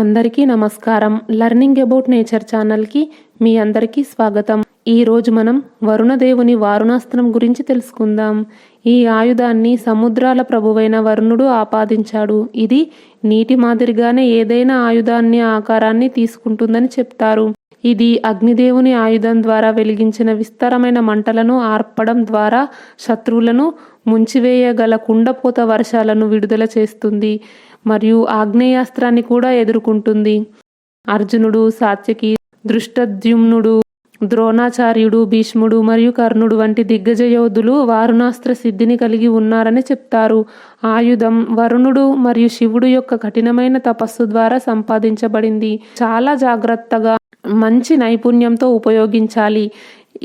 అందరికీ నమస్కారం. Learning about nature ఛానల్కి మీ అందరికీ స్వాగతం. ఈరోజు మనం వరుణదేవుని వారుణాస్త్రం గురించి తెలుసుకుందాం. ఈ ఆయుధాన్ని సముద్రాల ప్రభువైన వరుణుడు ఆపాదించాడు. ఇది నీటి మాదిరిగానే ఏదైనా ఆయుధాన్ని ఆకారాన్ని తీసుకుంటుందని చెప్తారు. ఇది అగ్నిదేవుని ఆయుధం ద్వారా వెలిగించిన విస్తారమైన మంటలను ఆర్పడం ద్వారా శత్రువులను ముంచివేయగల కుండపోత వర్షాలను విడుదల చేస్తుంది మరియు ఆగ్నేయాస్త్రాన్ని కూడా ఎదుర్కొంటుంది. అర్జునుడు సాత్యకి దృష్టద్యుమ్నుడు ద్రోణాచార్యుడు భీష్ముడు మరియు కర్ణుడు వంటి దిగ్గజ యోధులు వారుణాస్త్ర సిద్ధిని కలిగి ఉన్నారని చెప్తారు. ఆయుధం వరుణుడు మరియు శివుడు యొక్క కఠినమైన తపస్సు ద్వారా సంపాదించబడింది. చాలా జాగ్రత్తగా మంచి నైపుణ్యంతో ఉపయోగించాలి.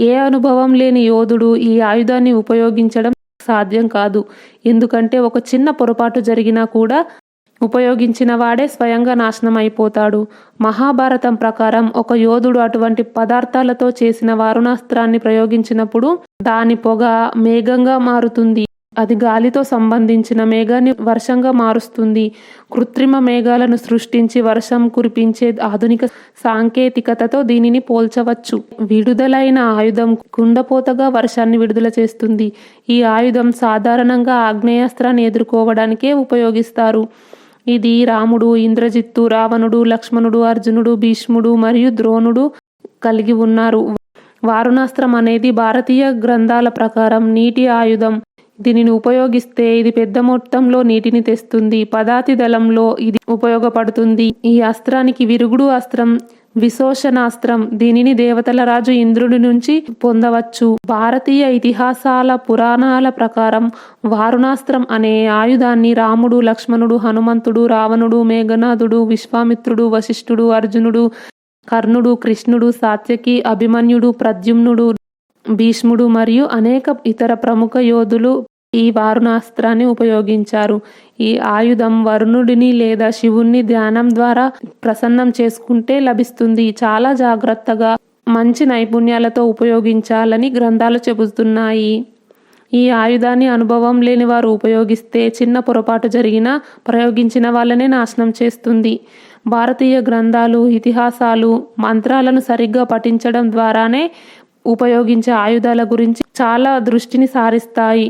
ఏ అనుభవం లేని యోధుడు ఈ ఆయుధాన్ని ఉపయోగించడం సాధ్యం కాదు. ఎందుకంటే ఒక చిన్న పొరపాటు జరిగినా కూడా ఉపయోగించిన వాడే స్వయంగా నాశనం అయిపోతాడు మహాభారతం ప్రకారం ఒక యోధుడు అటువంటి పదార్థాలతో చేసిన వారుణాస్త్రాన్ని ప్రయోగించినప్పుడు దాని పొగ మేఘంగా మారుతుంది. అది గాలితో సంబంధించిన మేఘాన్ని వర్షంగా మారుస్తుంది. కృత్రిమ మేఘాలను సృష్టించి వర్షం కురిపించే ఆధునిక సాంకేతికతతో దీనిని పోల్చవచ్చు. విడుదలైన ఆయుధం కుండపోతగా వర్షాన్ని విడుదల చేస్తుంది. ఈ ఆయుధం సాధారణంగా ఆగ్నేయాస్త్రాన్ని ఎదుర్కోవడానికే ఉపయోగిస్తారు. ఇది రాముడు ఇంద్రజిత్తు రావణుడు లక్ష్మణుడు అర్జునుడు భీష్ముడు మరియు ద్రోణుడు కలిగి ఉన్నారు. వారుణాస్త్రం అనేది భారతీయ గ్రంథాల ప్రకారం నీటి ఆయుధం. దీనిని ఉపయోగిస్తే ఇది పెద్ద మొత్తంలో నీటిని తెస్తుంది. పదాతి దళంలో ఇది ఉపయోగపడుతుంది. ఈ అస్త్రానికి విరుగుడు అస్త్రం విశోషణాస్త్రం దీనిని దేవతల రాజు ఇంద్రుడి నుంచి పొందవచ్చు. భారతీయ ఇతిహాసాల పురాణాల ప్రకారం వారుణాస్త్రం అనే ఆయుధాన్ని రాముడు లక్ష్మణుడు హనుమంతుడు రావణుడు మేఘనాథుడు విశ్వామిత్రుడు వశిష్ఠుడు అర్జునుడు కర్ణుడు కృష్ణుడు సాత్యకి అభిమన్యుడు ప్రద్యుమ్నుడు భీష్ముడు మరియు అనేక ఇతర ప్రముఖ యోధులు ఈ వారుణాస్త్రాన్ని ఉపయోగించారు. ఈ ఆయుధం వరుణుడిని లేదా శివుణ్ణి ధ్యానం ద్వారా ప్రసన్నం చేసుకుంటే లభిస్తుంది. చాలా జాగ్రత్తగా మంచి నైపుణ్యాలతో ఉపయోగించాలని గ్రంథాలు చెబుతున్నాయి. ఈ ఆయుధాన్ని అనుభవం లేని వారు ఉపయోగిస్తే చిన్న పొరపాటు జరిగినా ప్రయోగించిన వాళ్ళనే నాశనం చేస్తుంది. భారతీయ గ్రంథాలు ఇతిహాసాలు మంత్రాలను సరిగ్గా పఠించడం ద్వారానే ఉపయోగించే ఆయుధాల గురించి చాలా దృష్టిని సారిస్తాయి.